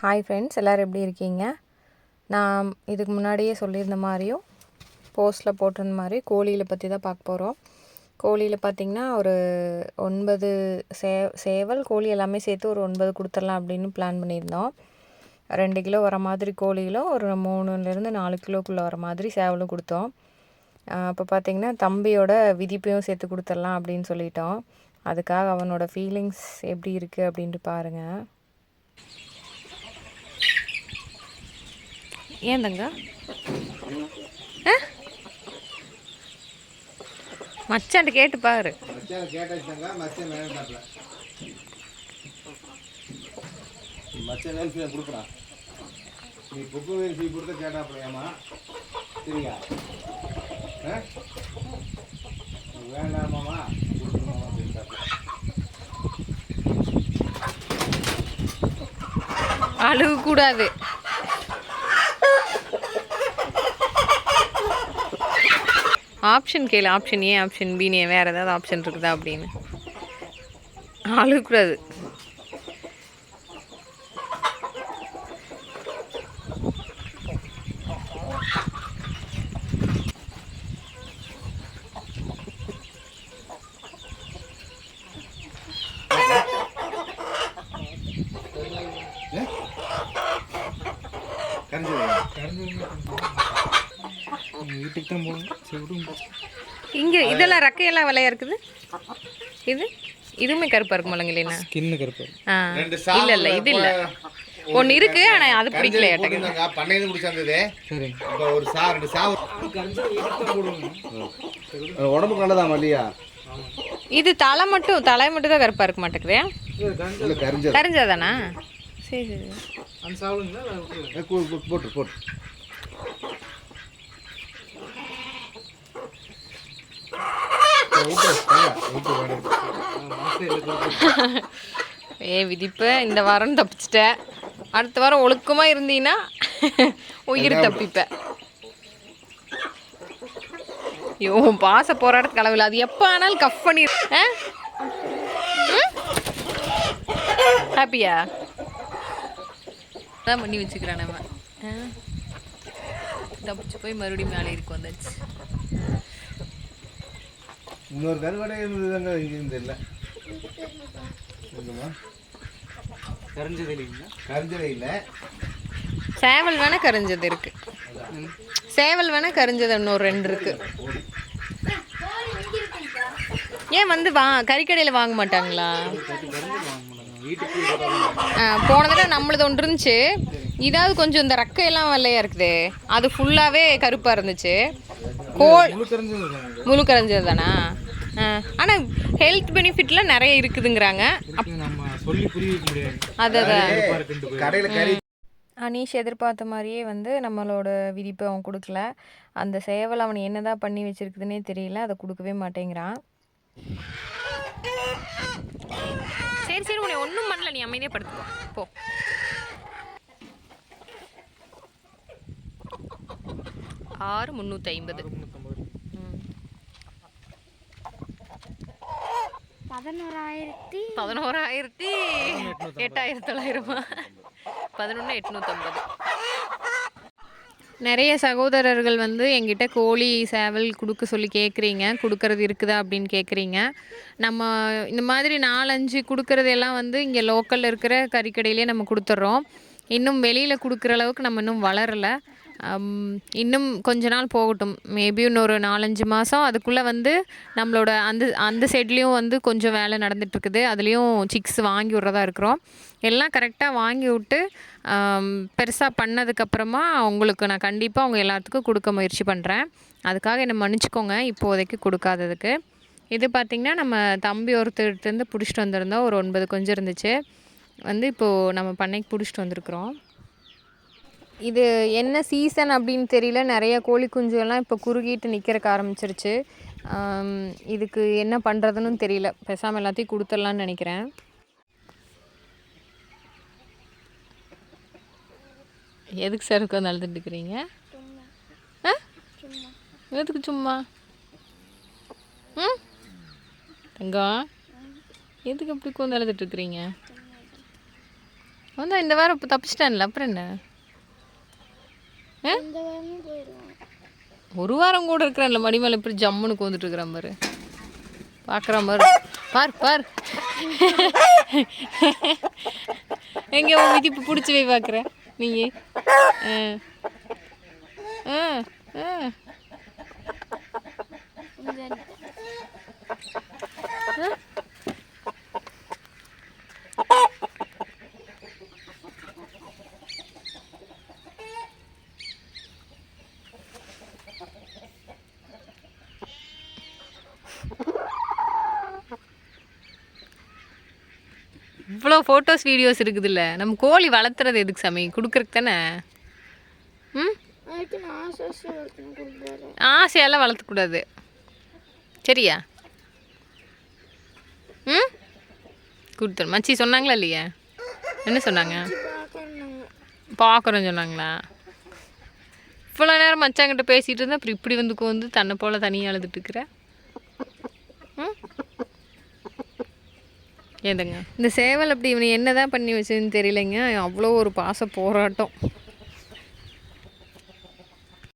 Hi friends எல்லோரும் எப்படி இருக்கீங்க? நான் இதுக்கு முன்னாடியே சொல்லியிருந்த மாதிரியும் போஸ்ட்டில் போட்டிருந்த மாதிரி கோழியில் பற்றி தான் பார்க்க போகிறோம் கோழியில் பார்த்திங்கன்னா ஒரு ஒன்பது சே சேவல் கோழி எல்லாமே சேர்த்து ஒரு ஒன்பது கொடுத்துடலாம் அப்படின்னு பிளான் பண்ணியிருந்தோம். ரெண்டு கிலோ வர மாதிரி கோழிகளும் ஒரு மூணுலேருந்து நாலு கிலோக்குள்ளே வர மாதிரி சேவலும் கொடுத்தோம். அப்போ பார்த்திங்கன்னா தம்பியோட விதிப்பையும் சேர்த்து கொடுத்துடலாம் அப்படின்னு சொல்லிட்டோம். அதுக்காக அவனோட ஃபீலிங்ஸ் எப்படி இருக்குது அப்படின்ட்டு பாருங்கள் ஏன் தங்க ஆ? மச்சான்ட்ட கேட்டு பாரு. மச்சான் வேல் ஃபீ கொடுக்குறான். நீ புக்கு வேல் ஃபீ கொடுத்த கேட்டாப்பலையாமா சரியா? ஆ? நீ வேண்டாமாமா கொடுக்கணுமாமா அப்படின்ட்டாப்புல. ஆப்ஷன் கேளு ஆப்ஷன் ஏ ஆப்ஷன் பின்னு வேறு ஏதாவது ஆப்ஷன் இருக்குதா அப்படின்னு? அழுகக்கூடாது ஏ? கரைஞ்சது வீட்டுக்கு தான் போகணும். சரி விடுங்க இங்கே இதெல்லாம் ரெக்கையெல்லாம் விலையா இருக்குது? இது? இதுவுமே கருப்பாக இருக்கும் இல்லைங்கண்ணா ஸ்கின்னு கருப்பு ஆ. ரெண்டு இல்லை இல்லை இது இல்லை. ஒன்று இருக்கு ஆனால் அது பிடிக்கல ஏட்டங்க பண்ணையில குடிச்சாந்தது சரி. இப்போ ஒரு சா ரெண்டு சா. உடம்புக்கு நல்லதாமா இல்லையா இது தலை மட்டும் தலை மட்டும் தான் கருப்பாக இருக்க மாட்டேங்குது. கரைஞ்சாதானா? சரி சரி போட்டு போட்டு விட்டு விட்டு வேணும் மாசம் இல்லை கொடுத்து ஏ விதிப்பு. இந்த வாரம் தப்பிச்சிட்ட. அடுத்த வாரம் ஒழுக்கமாக இருந்தீங்கன்னா உயிர் தப்பிப்ப. ஐயோ பாச போராட்டத்துக்கு அளவில் அது எப்போ ஆனாலும் கஃப் பண்ணி ஹாப்பியா தான் பண்ணி வச்சுக்கிறான் நம்ம? தப்பிச்சு போய் மறுபடியும் மேலே இருக்கு வந்தாச்சு. இன்னொரு கருவாடை இருந்ததுங்க இங்கே இருந்து இல்லை சொல்லுமா கரைஞ்சது இல்லைங்களா கரைஞ்சலே இல்லை சேவல் வேணா கரிஞ்சது இருக்கு. சேவல் வேணா கரிஞ்சது இன்னொரு ரெண்டு இருக்கு. ஏன் வந்து வா கறிக்கடையில் வாங்க மாட்டாங்களா? கரைஞ்சது போன தடவை நம்மளது ஒன்று இருந்துச்சு. இதாவது கொஞ்சம் இந்த ரெக்கையெல்லாம் வெள்ளையா இருக்குது. அது ஃபுல்லாகவே கருப்பாக இருந்துச்சு. கோல் முழு கரைஞ்சது தானா ஆனால் ஹெல்த் பெனிஃபிட்லாம் நிறைய இருக்குதுங்கிறாங்க. இதுக்கு நம்ம சொல்லி புரிய வைக்க முடியாது அது அதான் அனீஷ் எதிர்பார்த்த மாதிரியே வந்து நம்மளோட விதிப்பை அவன் கொடுக்கல. அந்த சேவல் அவன் என்னதான் பண்ணி வச்சிருக்குதுன்னே தெரியல. அதை கொடுக்கவே மாட்டேங்கிறான். சரி சரி உன்னை ஒன்றும் பண்ணல. நீ அமைதியாக படுத்துக்கோ. போ. ஆறு முந்நூற்றி ஐம்பது. பதினோராயிரத்தி பதினோராயிரத்தி எட்டாயிரத்தி தொள்ளாயிரமா? பதினொன்று எட்நூற்றம்பது நிறைய சகோதரர்கள் வந்து எங்கிட்ட கோழி சேவல் கொடுக்க சொல்லி கேட்குறீங்க கொடுக்கறது இருக்குதா அப்படின்னு கேட்குறீங்க நம்ம இந்த மாதிரி நாலஞ்சு கொடுக்கறது எல்லாம் வந்து இங்கே லோக்கலில் இருக்கிற கறிக்கடையிலே நம்ம கொடுத்துட்றோம் இன்னும் வெளியில் கொடுக்குற அளவுக்கு நம்ம இன்னும் வளரலை. இன்னும் கொஞ்ச நாள் போகட்டும். மேபி இன்னொரு நாலஞ்சு மாதம் அதுக்குள்ளே வந்து நம்மளோட அந்த அந்த சைட்லேயும் வந்து கொஞ்சம் வேலை நடந்துகிட்ருக்குது அதுலேயும் சிக்ஸ் வாங்கி விட்றதா இருக்கிறோம். எல்லாம் கரெக்டாக வாங்கி விட்டு பெருசாக பண்ணதுக்கப்புறமா உங்களுக்கு நான் கண்டிப்பாக அவங்க எல்லாத்துக்கும் கொடுக்க முயற்சி பண்ணுறேன் அதுக்காக என்னை மன்னிச்சிக்கோங்க. இப்போதைக்கு கொடுக்காததுக்கு. இது பார்த்திங்கன்னா நம்ம தம்பி ஒருத்தர்கிட்டருந்து பிடிச்சிட்டு வந்திருந்தோம். ஒரு ஒன்பது கொஞ்சம் இருந்துச்சு. வந்து இப்போது நம்ம பண்ணைக்கு பிடிச்சிட்டு வந்திருக்கிறோம். இது என்ன சீசன் அப்படின்னு தெரியல. நிறைய கோழி குஞ்சுகள்லாம் இப்போ குறுகிட்டு நிற்கிறக்க ஆரம்பிச்சிருச்சு. இதுக்கு என்ன பண்ணுறதுன்னு தெரியல. பெசாமல் எல்லாத்தையும் கொடுத்துடலான்னு நினைக்கிறேன். எதுக்கு சார் உட்காந்து அழுதுட்டுருக்கிறீங்க ஆ? எதுக்கு சும்மா? ம்? தங்கம் எதுக்கு அப்படி உட்காந்து அழுதுட்டு இருக்கிறீங்க? வந்து இந்த வாரம் இப்போ தப்பிச்சிட்டேன்ல. அப்புறம் என்ன ஆ? இந்த வாரமும் போயிடுவான் ஒரு வாரம் கூட இருக்கிறான்ல மடிமலை இப்படி ஜம்முன்னு கோந்துட்டு இருக்கிறான் பாரு. பார்க்குறான் பாரு. பார் பார். எங்கே உன் விதிப்பு பிடிச்சி போய் பார்க்குற நீ ஆ. ஆ ஆ இந்த இவ்வளோ ஃபோட்டோஸ் வீடியோஸ் இருக்குதுல்ல. நம்ம கோழி வளர்த்துறது எதுக்கு சாமி? கொடுக்குறக்கு தானே? ம்? ஆசையெல்லாம் வளர்த்தக்கூடாது சரியா? ம்? கொடுத்துரு மச்சி சொன்னாங்களா இல்லையா? என்ன சொன்னாங்க? பார்க்குறோம் சொன்னாங்களா? இவ்வளோ நேரம் மச்சாங்கிட்ட பேசிகிட்டு இருந்தா அப்புறம் இப்படி வந்து வந்து தன்னை போல் தனியாக அழுதுட்டு இருக்கிற? ம்? ஏதுங்க இந்த சேவல் அப்படி இவனை என்ன தான் பண்ணி வச்சதுன்னு தெரியலைங்க. அவ்வளோ ஒரு பாச போராட்டம்.